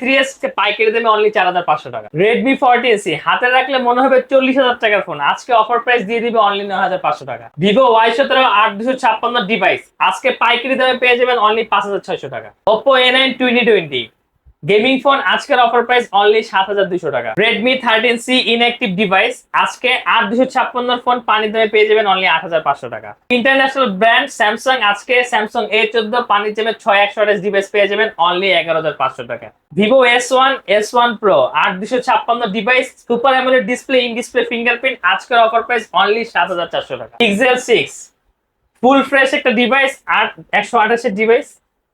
Three S পাইকারি দামে only চার হাজার পাঁচশো টাকা। রেডমি ফোরটি সি হাতে রাখলে মনে হবে চল্লিশ হাজার টাকার ফোন আজকে অফার প্রাইস দিয়ে দিবে অনলি নয় হাজার পাঁচশো টাকা। আট দুশো ছাপ্পান্ন ডিভাইস আজকে পাইকারি দামে পেয়ে যাবেন অনলি পাঁচ হাজার ছয়শো টাকা। Oppo A nine twenty twenty gaming phone আজকের অফার প্রাইস অনলি সাত হাজার দুশো টাকা। Redmi thirteen C inactive device আজকে আট দুশো ছাপ্পান্ন ফোন পানি দামে পেয়ে যাবেন অনলি আট হাজার পাঁচশো টাকা। ইন্টারন্যাশনাল ব্র্যান্ড স্যামসাং আজকে স্যামসাং এ চোদ্দ পানি দামে ছয় একশো আঠাশ ডিভাইস পেয়ে যাবেন অনলি এগারো হাজার পাঁচশো টাকা। Vivo S one S one Pro আট দুশো ছাপ্পান্ন device super AMOLED display in display fingerprint আজকের অফার প্রাইস অনলি সাত হাজার চারশো টাকা। পিক্সেল সিক্স ফুল ফ্রেশ একটা ডিভাইস আট একশো আঠাশের ডিভাইস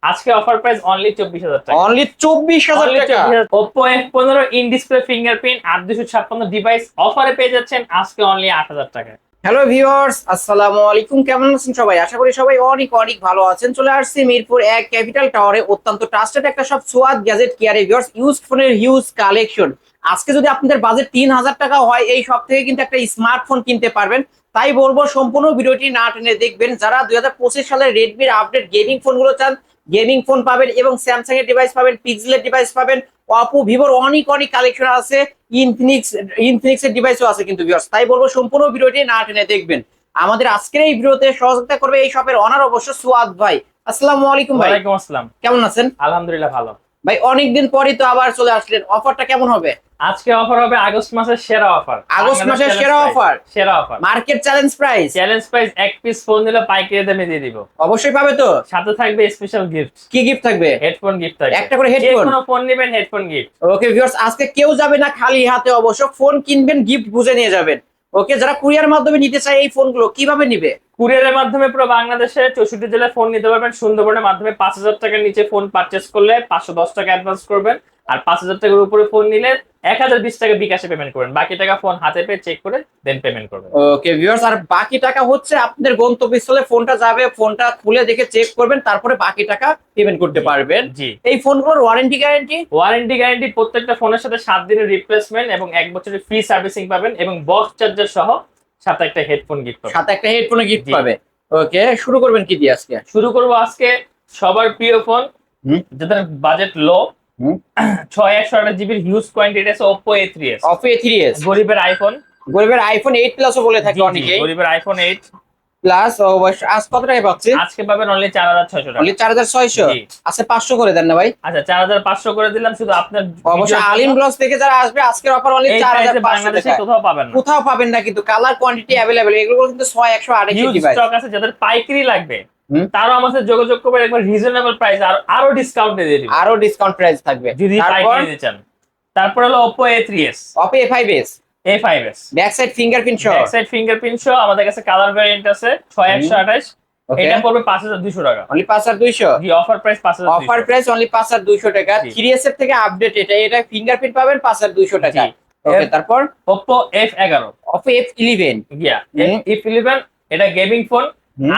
আজকে অফার প্রাইস অনলি চব্বিশ হাজার টাকা। অনলি চব্বিশ হাজার টাকা? ওপো এফ পনেরো ইন ডিসপ্লে ফিঙ্গারপ্রিন্ট আট দুশো ছাপ্পান্ন ডিভাইস অফারে পেয়ে যাচ্ছেন আজকে অনলি আট হাজার টাকা হ্যালো ভিউয়ার্স আসসালামু আলাইকুম। কেমন আছেন সবাই? আশা করি সবাই অনেক অনেক ভালো আছেন। চলে আসছি মিরপুর এক ক্যাপিটাল টাওয়ারে অত্যন্ত ট্রাস্টেড একটা সব সোয়াদ গ্যাজেট কেয়ারে ভিউয়ার্স ইউজ ফোনের হিউজ কালেকশন আজকে যদি আপনাদের বাজেট তিন হাজার টাকা হয় এই সব থেকে কিন্তু একটা স্মার্টফোন কিনতে পারবেন। তাই বলব সম্পূর্ণ ভিডিওটি না টেনে দেখবেন। যারা দুই হাজার পঁচিশ সালের রেডমির আপডেট গেমিং ফোনগুলো চান গেমিং ফোন পাবেন এবং স্যামসাং এর ডিভাইস পাবেন পিক্সেলের ডিভাইস পাবেন অপো ভিভোর অনেক অনেক কালেকশন আছে ইনফিনিক্স ইনফিনিক্স এর ডিভাইসও আছে কিন্তু ভিউয়ার্স তাই বলব সম্পূর্ণ ভিডিওটি না টেনে দেখবেন। আমাদের আজকের এই ভিডিওতে সহযোগিতা করবে এই শপের অনার অবশ্য সুয়াদ ভাই। আসসালামু আলাইকুম ভাই। ওয়ালাইকুম আসসালাম। কেমন আছেন? আলহামদুলিল্লাহ ভালো। ভাই অনেকদিন পরই তো আবার চলে আসলেন। অফারটা কেমন হবে? আজকে অফার হবে আগস্ট মাসের সেরা অফার। আগস্ট মাসের সেরা অফার। সেরা offer. Market challenge price challenge price এক পিস ফোন দিলে পাইকারি দামে দিয়ে দিব। অবশ্যই পাবে তো? সাথে থাকবে স্পেশাল গিফট কি গিফট থাকবে? হেডফোন গিফট থাকবে। একটা করে হেডফোন কোনো ফোন নেবেন হেডফোন গিফট ওকে ভিউয়ার্স আজকে কেউ যাবে না খালি হাতে অবশ্য। ফোন কিনবেন গিফট বুঝে নিয়ে যাবেন। ওকে যারা কুরিয়ার মাধ্যমে নিতে চায় এই ফোনগুলো কীভাবে নিবে? কুরিয়ারের মাধ্যমে পুরো বাংলাদেশে চৌষট্টি জেলায় ফোন নিতে পারবেন। সুন্দরবনের মাধ্যমে পাঁচ হাজার টাকার নিচে ফোন পারচেস করলে পাঁচশো দশ টাকা অ্যাডভান্স করবেন। আর পাঁচ হাজার টাকার উপরে ফোন নিলে এক হাজার বিশ টাকা বিকাশে পেমেন্ট করবেন। বাকি টাকা ফোন হাতে পেয়ে চেক করে দেন পেমেন্ট করবেন। ওকে ভিউয়ার্স আর বাকি টাকা হচ্ছে আপনাদের গন্তব্যস্থলে ফোনটা যাবে ফোনটা খুলে দেখে চেক করবেন তারপরে বাকি টাকা পেমেন্ট করতে পারবেন। জি। এই ফোনগুলোর ওয়ারেন্টি গ্যারান্টি ওয়ারেন্টি গ্যারান্টি প্রত্যেকটা ফোনের সাথে সাত দিনের রিপ্লেসমেন্ট এবং এক বছরের ফ্রি সার্ভিসিং পাবেন এবং বক্স চার্জার সহ সাথে একটা হেডফোন গিফট পাবেন সাথে একটা হেডফোনে গিফট। পাবে। ওকে শুরু করবেন কি দিয়ে আজকে? শুরু করব আজকে সবার প্রিয় ফোন। যাদের বাজেট লো। ছয় একশো আঠাশ জিবির হিউজ কোয়ান্টিটি আছে Oppo A three S of A three S গরিবের আইফোন গরিবের আইফোন এইট প্লাসও বলে থাকে অনেকে গরিবের আইফোন এইট প্লাস আজ কত টাকা পাচ্ছে আজকে পাবেন অনলি চার হাজার ছয়শো অনলি চার হাজার ছয়শো। আচ্ছা পাঁচশো করে দেন না ভাই। আচ্ছা চার হাজার পাঁচশো করে দিলাম শুধু আপনার অবশ্য আলিম। গ্লস থেকে যারা আসবে আজকের অফার অনলি চার হাজার বাংলাদেশে কোথাও পাবেন না। কোথাও পাবেন না কিন্তু কালার কোয়ান্টিটি অ্যাভেলেবেল এগুলো কিন্তু ছয় একশো আড়াইশো স্টক আছে যাদের পাইকারি লাগবে। তারও আমাদের যোগাযোগ করবেন একবার রিজনেবল প্রাইস আর আরও ডিসকাউন্ট দিয়ে দিব আরও ডিসকাউন্ট প্রাইস থাকবে। যদি পাইকারি নিতে চান। তারপর হলো Oppo A3s Oppo A five S A5s back side fingerprint সহ? ব্যাক সাইড ফিঙ্গারপ্রিন্ট সহ আমাদের কাছে কালার ভ্যারিয়েন্ট আছে ছয় একশো আঠাশ। ওকে এটা পড়বে পাঁচ হাজার দুশো টাকা। অনলি পাঁচ হাজার দুইশো? জি অফার প্রাইস পাঁচ হাজার অফার প্রাইস অনলি পাঁচ হাজার দুইশো টাকা। জি। থ্রি এস এর থেকে আপডেট এটা এটা ফিঙ্গারপ্রিন্ট পাবেন পাঁচ হাজার দুইশো টাকা। জি। ওকে তারপর? Oppo F11 Oppo F eleven yeah F11 এটা গেমিং ফোন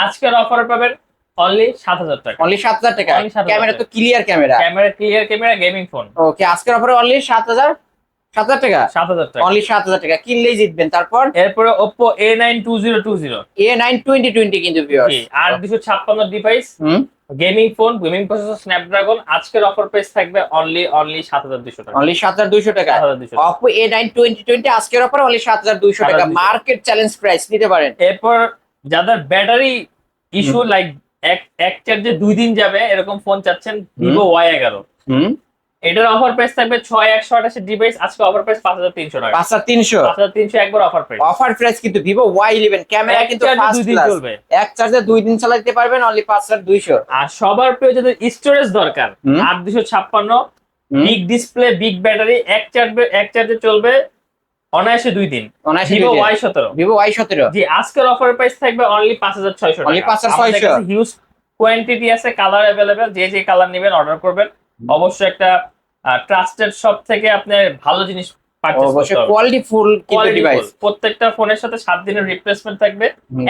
আজকের অফারে পাবেন অনলি সাত হাজার টাকা। অনলি সাত হাজার টাকা। ক্যামেরা তো clear camera camera clear camera gaming phone okay আজকের অফারে অনলি সাত হাজার। সাত হাজার টাকা? সাত হাজার টাকা। অনলি সাত হাজার টাকা। কিনলেই জিতবেন। তারপর? এরপরে Oppo A9 2020 A nine twenty twenty কিন্তু। আর দুশো ছাপ্পান্ন device gaming phone gaming processor Snapdragon আজকের অফার প্রাইস থাকবে অনলি অনলি সাত হাজার দুশো টাকা। অনলি সাত হাজার দুইশো টাকা? Oppo A nine twenty twenty আজকের অফার অনলি সাত হাজার দুইশো টাকা। মার্কেট চ্যালেঞ্জ প্রাইস নিতে পারেন। এরপর যাদের ব্যাটারি ইস্যু লাইক এক এক চার্জে দুই দিন যাবে এরকম ফোন চাচ্ছেন ভিভো ওয়াই এগারো। হুম। এটার অফার প্রাইস থাকবে ছয় একশো আঠাশের ডিভাইস আজকে অফার প্রাইস পাঁচ হাজার তিনশো টাকা। পাঁচ হাজার তিনশো? পাঁচ হাজার তিনশো একবার অফার প্রাইস অফার প্রাইস কিন্তু ভিভো ওয়াই ইলেভেন ক্যামেরা কিন্তু দুই দিন চলবে। এক চার্জে দুই দিন চালাতে পারবেন অনলি পাঁচ হাজার দুইশো। আর সবার প্রিয় যাদের স্টোরেজ দরকার। আট দুশো ছাপ্পান্ন। বিগ ডিসপ্লে বিগ ব্যাটারি এক চার্জে এক চার্জে চলবে অনায়াসে দুই দিন। ভিভো ওয়াই সতেরো। ভিভো ওয়াই সতেরো। জি আজকের অফার প্রাইস থাকবে অনলি পাঁচ হাজার ছয়শো Only 5,600 হিউজ কোয়ান্টিটি আছে কালার অ্যাভেলেবেল যে যে কালার নেবেন অর্ডার করবেন। অবশ্যই একটা ট্রাস্টেড শপ থেকে আপনি ভালো জিনিস পারচেজ অবশ্যই কোয়ালিটি ফুল কিন্তু Quality ডিভাইস প্রত্যেকটা ফোনের সাথে সাত দিনের রিপ্লেসমেন্ট থাকবে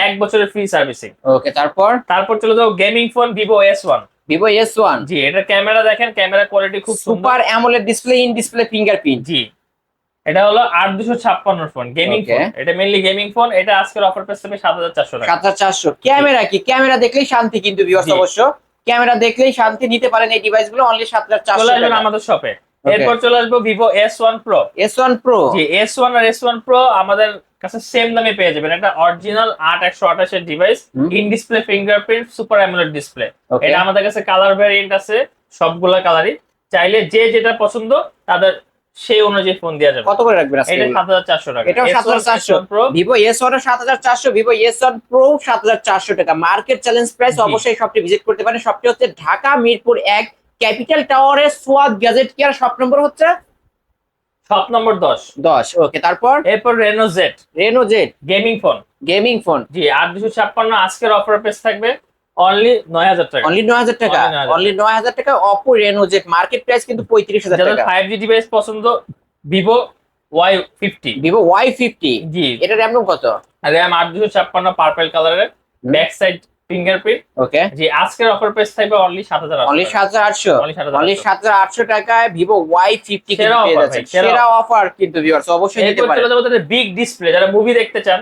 এক বছরের ফ্রি সার্ভিসিং ওকে তারপর? তারপর চলে যাও gaming phone Vivo S one Vivo S one জি এটা ক্যামেরা দেখেন ক্যামেরা কোয়ালিটি খুব super AMOLED display in display fingerprint জি। এটা হলো আট দুশো ছাপ্পান্ন ফোন গেমিং ফোন এটা মেনলি গেমিং ফোন এটা আজকের অফার প্রাইস থাকবে সাত হাজার চারশো টাকা। সাত হাজার চারশো। ক্যামেরা কি? ক্যামেরা দেখলেই শান্তি কিন্তু ভিউয়ার্স অবশ্য। ক্যামেরা দেখলেই শান্তি নিতে পারেন এই ডিভাইসগুলো অনলি সাত চারশো চলে আসবেন আমাদের শপে এরপর চলে আসব Vivo S one Pro S one Pro জি এস ওয়ান আর এস ওয়ান প্রো আমাদের কাছে সেম দামে পেয়ে যাবেন। একটা অরিজিনাল আট একশো আঠাশের device in display fingerprint super AMOLED display এটা আমাদের কাছে কালার ভ্যারিয়েন্ট আছে সবগুলা কালারই চাইলে যে যেটা পছন্দ তাদের সেই অনুযায়ী ফোন দেওয়া যাবে। কত করে রাখবেন আজকে এটা এগুলো? সাত হাজার চারশো টাকা। এটাও সাত হাজার চারশো। প্রো ভিভো এস ওয়ান সাত হাজার চারশো ভিভো এস ওয়ান প্রো সাত হাজার চারশো টাকা। মার্কেট চ্যালেঞ্জ প্রাইস অবশ্যই শপটি ভিজিট করতে পারেন। শপটি হচ্ছে ঢাকা মিরপুর এক ক্যাপিটাল টাওয়ারের Soyad gadget care shop number হচ্ছে? শপ নম্বর দশ। দশ ওকে তারপর? এরপর Reno Z Reno Z gaming phone gaming phone জি আট দুশো ছাপ্পান্ন আজকের অফার পেস থাকবে। অনলি নয় হাজার টাকা। অনলি নয় হাজার টাকা? Only 9,000 অনলি নয় হাজার টাকা? মার্কেট প্রাইস কিন্তু যাদের ডিভাইস পছন্দ জি। এটা কত? পার্পেল কালারের এর ব্যাক সাইড ফিঙ্গারপ্রিন্ট। ওকে। জি আজকের অফার প্রাইস থাকবে অনলি সাত হাজার অনলি সাত আটশো? Only 7,800 অনলি সাত হাজার আটশো টাকায় ভিভো ওয়াই ফিফটি পেয়ে যাচ্ছেন। সেরা অফার কিন্তু ভিউয়ার্স অবশ্যই নিতে পারেন। যাব তাদের বিগ ডিসপ্লে যারা মুভি দেখতে চান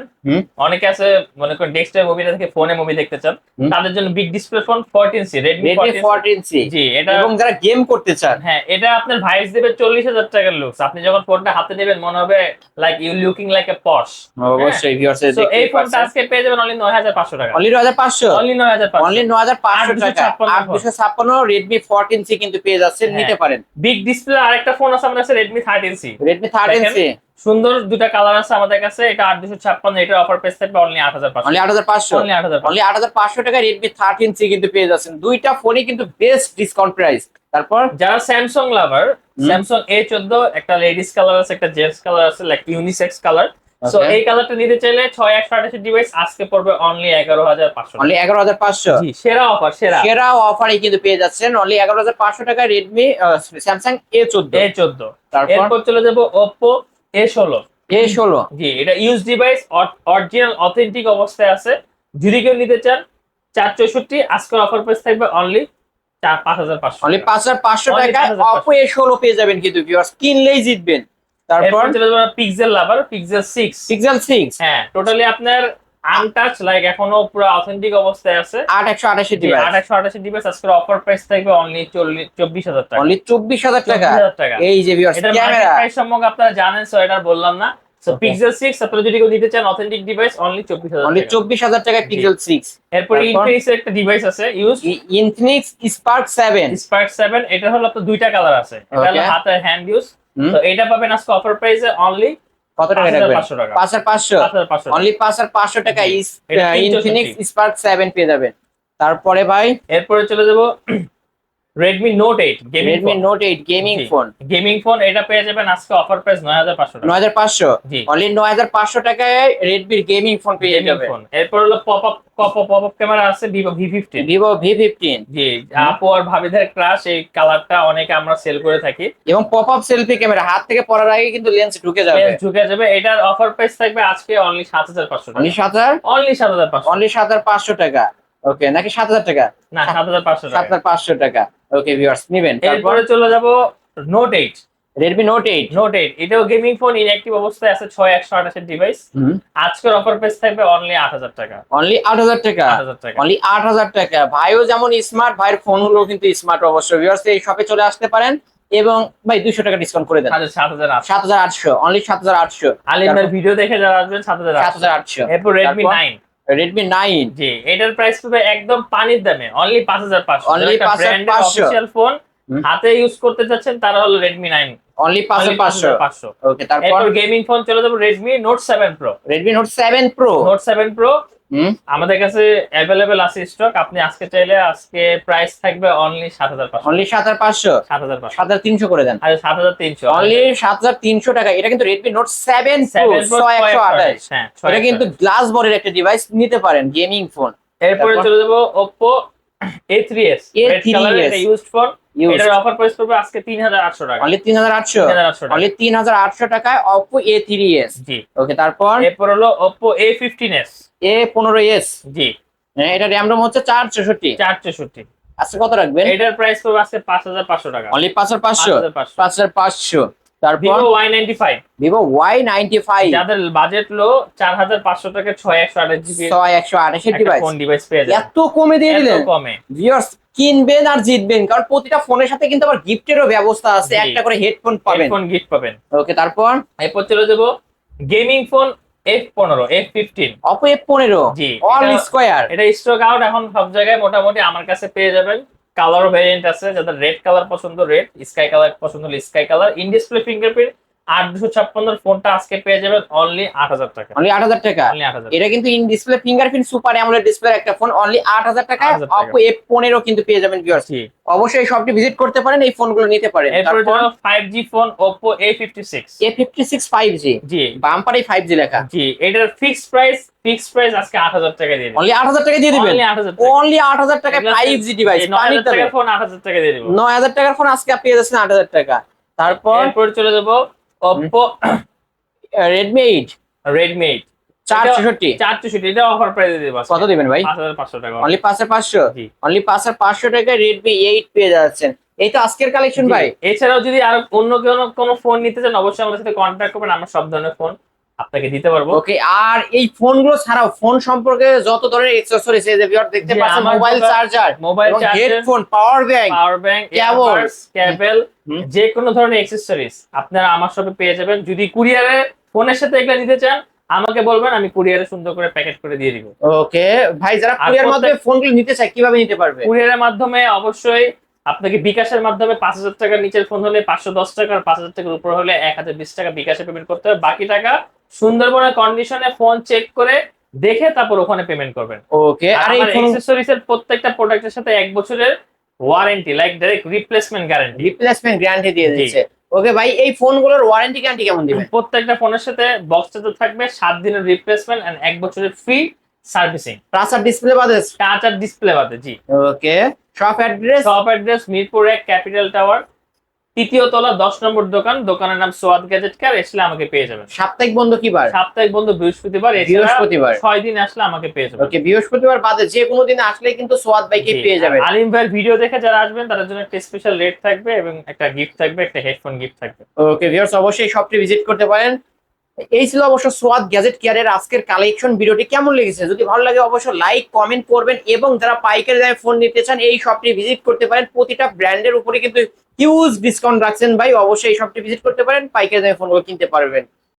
অনেকে আছে মনে করেন ডেস্কটপ মুভি থেকে ফোনে মুভি দেখতে চান তাদের জন্য big display phone fourteen C Redmi Redmi C জি এটা এবং যারা গেম করতে চান। হ্যাঁ এটা আপনার ভাইস দেবে চল্লিশ হাজার টাকার লুকস আপনি যখন ফোনটা হাতে নেবেন মনে হবে like you looking like a posh অবশ্যই ভিউয়ার্স এই ফোনটা আজকে পেয়ে যাবেন অনলি নয় হাজার পাঁচশো টাকা। অনলি নয় হাজার পাঁচশো? অনলি নয় হাজার অনলি নয় হাজার পাঁচশো টাকা। 856 আট দুশো ছাপ্পান্ন রেডমি ফোরটিন সি কিন্তু পেয়ে যাচ্ছেন হ্যাঁ। নিতে পারেন। বিগ ডিসপ্লে আরেকটা ফোন আছে আমাদের কাছে সুন্দর দুটা কালার আছে আমাদের কাছে এটা আট দুশো ছাপ্পান্ন এটা অফার পেস থাকবে অনলি আট হাজার পাঁচশো। অনলি আট হাজার পাঁচশো? অনলি আট হাজার পাঁচশো। টাকা রেডমি থার্টিন সি কিন্তু পেয়ে যাচ্ছেন। দুইটা ফোনই কিন্তু বেস্ট ডিসকাউন্ট প্রাইস তারপর? যারা স্যামসাং লাভার। স্যামসাং এ চোদ্দ একটা লেডিস কালার আছে একটা জেন্টস কালার আছে লাইক ইউনিসেক্স কালার সো. এই কালারটা নিতে চাইলে ছয় একশো আঠাশি ডিভাইস আজকে পড়বে অনলি এগারো হাজার পাঁচশো অনলি এগারো হাজার পাঁচশো? জি সেরা অফার সেরা। সেরা অফারে কিন্তু পেয়ে যাচ্ছেন। অনলি এগারো হাজার পাঁচশো টাকা রেডমি স্যামসাং এ চোদ্দ। এ চোদ্দ। তারপর? এরপর চলে যাব ওপো এ ষোলো। এ ষোলো। জি এটা ইউজ ডিভাইস অরিজিনাল অথেন্টিক অবস্থায় আছে। যদি কেউ নিতে চান চার চৌষট্টি আজকের অফার প্রাইস থাকবে অনলি পাঁচ হাজার পাঁচশো অনলি পাঁচ হাজার পাঁচশো টাকায় অপো এ ষোলো পেয়ে যাবেন কিন্তু কিনলেই জিতবেন। তারপর? চলে যাব Pixel lover Pixel six Pixel six হ্যাঁ টোটালি আপনার আনটাচ লাইক এখনও পুরো অথেন্টিক অবস্থায় আছে। আট একশো আঠাশি ডিভাইস আট একশো আঠাশি ডিভাইস আজকের অফার প্রাইস থাকবে অনলি চল্লিশ চব্বিশ হাজার টাকা। অনলি চব্বিশ হাজার টাকা? 24,000 টাকা। এই যে ভিউয়ার্স ক্যামেরা। প্রাইস সম্পর্কে আপনারা জানেন সো এটা বললাম না। সো পিক্সেল সিক্স আপনারা যদি কেউ নিতে চান অথেন্টিক ডিভাইস অনলি চব্বিশ হাজার অনলি চব্বিশ হাজার টাকায় পিক্সেল সিক্স এরপরে? ইনফিনিক্স একটা ডিভাইস আছে use Infinix Spark seven Spark seven এটা হলো আপনার দুইটা কালার আছে। এটা হলো হাতে হ্যান্ড ইউজ। তো এটা পাবেন আজকে অফার প্রাইসে অনলি কত টাকা রাখবেন? পাঁচশো টাকা। পাঁচ হাজার পাঁচশো? পাঁচ হাজার পাঁচশো অনলি পাঁচ হাজার পাঁচশো টাকা জি। ইনফিনিক্স স্পার্ক সেভেন পেয়ে যাবেন। তারপরে ভাই? এরপরে চলে যাব। Redmi Note eight Redmi Note eight gaming. Phone gaming phone এটা পেয়ে যাবেন আজকে অফার প্রাইস নয় হাজার পাঁচশো টাকা। নয় হাজার পাঁচশো? জি। অনলি নয় হাজার পাঁচশো টাকায় রেডমির গেমিং ফোন পেয়ে যাবেন। এরপর হলো pop up pop up pop up camera আছে Vivo V fifteen Vivo V fifteen জি আপু আর ভাবিদের ক্রাশ এই কালারটা অনেকে আমরা সেল করে থাকি। এবং পপ আপ সেলফি ক্যামেরা হাত থেকে পড়ার আগে কিন্তু লেন্স ঢুকে যাবে। Lens ঢুকে যাবে এটার অফার প্রাইস থাকবে আজকে অনলি সাত হাজার পাঁচশো টাকা। অনলি সাত হাজার? অনলি সাত হাজার পাঁচশো। অনলি সাত হাজার পাঁচশো টাকা। ওকে নাকি সাত হাজার টাকা? না সাত হাজার পাঁচশো সাত টাকা হাজার পাঁচশো টাকা। ওকে ভিউয়ার্স নেবেন। তারপর? চলে যাব Note eight Redmi Note eight Note eight এটাও গেমিং ফোন ইনঅ্যাক্টিভ অবস্থায় আছে ছয় একশো আঠাশের ডিভাইস আজকের অফার প্রাইস থাকবে অনলি আট হাজার টাকা। অনলি আট হাজার টাকা? আট হাজার টাকা। অনলি আট হাজার টাকা। ভাইও যেমন স্মার্ট ভাইয়ের ফোন ফোনগুলো কিন্তু স্মার্ট অবশ্যই। ভিউয়ার্স এই শপে চলে আসতে পারেন এবং ভাই দুশো টাকা ডিসকাউন্ট করে দেন। সাত হাজার আটশো। অনলি সাত হাজার আটশো। আলিমের ভিডিও দেখে যারা আসবেন সাত হাজার সাত হাজার আটশো। এরপর রেডমি? নাইন রেডমি নাইন জি এটার প্রাইস পাবে একদম পানির দামে অনলি পাঁচ হাজার পাঁচশো। Only 5,500 পাঁচশো। ফোন হাতে ইউজ করতে চাচ্ছেন তারা হলো রেডমি নাইন অনলি পাঁচ হাজার পাঁচশো। পাঁচশো। ওকে তারপর? গেমিং ফোন চলে যাব Redmi Note seven Pro Redmi Note seven Pro Note seven Pro আমাদের কাছে অ্যাভেলেবেল আছে স্টক আপনি আজকে চাইলে আজকে প্রাইস থাকবে অনলি সাত হাজার পাঁচশো। অনলি সাত হাজার পাঁচশো? সাত হাজার পাঁচশো। সাত হাজার তিনশো করে দেন। আচ্ছা সাত হাজার তিনশো। অনলি সাত হাজার তিনশো টাকা। এটা কিন্তু রেডমি নোট সেভেন ছয় একশো আঠাশ। হ্যাঁ এটা কিন্তু গ্লাস বডির একটা ডিভাইস নিতে পারেন গেমিং ফোন এরপরে? চলে যাব Oppo A three S A3s used phone এটার অফার প্রাইস পড়বে আজকে তিন হাজার আটশো টাকা। অনলি তিন হাজার আটশো? তিন হাজার আটশো টাকা। অনলি তিন হাজার আটশো টাকায় অপো এ থ্রি এস জি। ওকে তারপর? এরপর হলো Oppo A fifteen S A পনেরো এস জি এটা র্যাম রোম হচ্ছে চার চৌষট্টি। চার চৌষট্টি। আজকে কত রাখবেন? এটার প্রাইস পড়বে আজকে পাঁচ হাজার পাঁচশো টাকা। অনলি পাঁচ হাজার পাঁচ পাঁচশো। পাঁচ হাজার পাঁচশো। তারপর? Vivo Y ninety five Vivo Y ninety five যাদের বাজেট লো চার হাজার পাঁচশো টাকা ছয় একশো আঠাশ জিবি ছয় একশো আঠাশের ডিভাইস ফোন ডিভাইস পেয়ে যাবেন। এত কমে দিয়ে দিলেন? কমে। ভিউয়ার্স কিনবেন আর জিতবেন কারণ প্রতিটা ফোনের সাথে কিন্তু আবার গিফটেরও ব্যবস্থা আছে। একটা করে হেডফোন পাবেন। গিফট পাবেন। ওকে তারপর? এরপর চলে যাব। গেমিং ফোন এফ পনেরো এফ ফিফটিন অপো এফ পনেরো। জি, অল স্কোয়ার এটা স্টক আউট এখন সব জায়গায় মোটামুটি আমার কাছে পেয়ে যাবেন। কালার ভ্যারিয়েন্ট আছে যাদের রেড কালার পছন্দ রেড স্কাই কালার পছন্দ হলে sky colour in display fingerprint আট দুশো ছাপ্পান্নর ফোনটা আজকে পেয়ে যাবেন অনলি আট হাজার টাকা অনলি আট হাজার টাকা এটা কিন্তু in display fingerprint super AMOLED display একটা ফোন অনলি আট হাজার টাকা। অপো এফ পনেরো কিন্তু পেয়ে যাবেন ভিউয়ার্স অবশ্যই শপটি ভিজিট করতে পারেন এই ফোনগুলো নিতে পারেন। এরপরে five G phone Oppo A fifty six A fifty six five G. জি বাম্পারে ফাইভ জি লেখা। জি এটার ফিক্সড প্রাইস ফিক্সড প্রাইস আজকে আট হাজার টাকা দিয়ে দিবেন অনলি আট হাজার টাকা দিয়ে দিবেন? অনলি আট হাজার অনলি আট হাজার টাকা ফাইভ জি ডিভাইস নয় হাজার টাকার ফোন আট হাজার টাকা দিয়ে দিব। নয় হাজার টাকার ফোন আজকে আপনি পেয়ে যাচ্ছেন আট হাজার টাকা। তারপর এরপর চলে যাব রেডমি এইট রেডমি এইট চার এটা- অফার প্রাইস দিয়ে দিব কত দিবেন ভাই? পাঁচ হাজার পাঁচশো টাকা। অনলি জি। অনলি পাঁচ হাজার পাঁচশো টাকায় রেডমি এইট পেয়ে যাচ্ছেন। এই তো আজকের কালেকশন ভাই। এছাড়াও যদি আরও অন্য কোনো কোনো ফোন নিতে চান অবশ্যই আমাদের সাথে কন্ট্যাক্ট করবেন। আমরা সব ধরনের ফোন আপনাকে দিতে পারব। ওকে আর এই ফোনগুলো ছাড়াও ফোন সম্পর্কে যত ধরনের এক্সেসরিজ এই যে ভিউয়ার দেখতে পাচ্ছেন mobile charger mobile charger headphone power bank power bank Cable। কেবল যে কোনো ধরনের অ্যাক্সেসরিজ আপনারা আমার শপে পেয়ে যাবেন। যদি কুরিয়ারে ফোনের সাথে এগুলো নিতে চান আমাকে বলবেন আমি কুরিয়ারে সুন্দর করে প্যাকেট করে দিয়ে দিব। ওকে ভাই যারা কুরিয়ার মাধ্যমে ফোনগুলো নিতে চায় কীভাবে নিতে পারবে? কুরিয়ারের মাধ্যমে অবশ্যই আপনাকে বিকাশের মাধ্যমে পাঁচ হাজার টাকার নিচের ফোন হলে পাঁচশো দশ টাকা আর পাঁচ হাজার টাকার উপর হলে এক হাজার বিশ টাকা বিকাশে পেমেন্ট করতে হবে। বাকি টাকা সুন্দরবনের কন্ডিশনে ফোন চেক করে দেখে তারপর ওখানে পেমেন্ট করবেন। ওকে আর এই অ্যাক্সেসরিজ এর প্রত্যেকটা প্রোডাক্টের সাথে এক বছরের warranty like direct replacement guarantee replacement guarantee দিয়ে জি। দিচ্ছে। ওকে ভাই এই ফোনগুলোর ওয়ারেন্টি গ্যারান্টি কেমন দিবেন? প্রত্যেকটা ফোনের সাথে বক্স চার্জার থাকবে সাত দিনের রিপ্লেসমেন্ট এন্ড এক বছরের ফ্রি সার্ভিসিং প্লাস আর ডিসপ্লে বাদে? টাচ আর ডিসপ্লে বাদে জি। Okay shop address shop address Mirpur এক ক্যাপিটাল টাওয়ার তৃতীয় তলা দশ নম্বর দোকান। দোকানের নাম সোয়াদ গ্যাজেট কার আসলে আমাকে পেয়ে যাবেন। সাপ্তাহিক বন্ধ কি বার সাপ্তাহিক বন্ধু বৃহস্পতিবার বৃহস্পতিবার। ছয় দিন আসলে আমাকে পেয়ে যাবেন। ওকে বৃহস্পতিবার বাদে যে কোনো দিন আসলে কিন্তু সোয়াদ বাইকে পেয়ে যাবেন। আলিম ভাইয়ের ভিডিও দেখে যারা আসবেন তাদের জন্য একটা স্পেশাল রেট থাকবে এবং একটা গিফট থাকবে একটা হেডফোন গিফট থাকবে। ওকে ভিউয়ার্স অবশ্যই শপটি ভিজিট করতে পারেন। এই ছিল অবশ্য সোয়াদ গ্যাজেট কেয়ারের আজকের কালেকশন ভিডিওটি কেমন লেগেছে? যদি ভালো লাগে, অবশ্যই লাইক কমেন্ট করবেন এবং যারা পাইকারি দামে ফোন নিতে চান, এই শপটি ভিজিট করতে পারেন। প্রতিটা ব্র্যান্ডের উপরে কিন্তু হিউজ ডিসকাউন্ট রাখছেন ভাই। অবশ্যই এই শপটি ভিজিট করতে পারেন, পাইকারি দামে ফোনগুলো কিনতে পারবেন।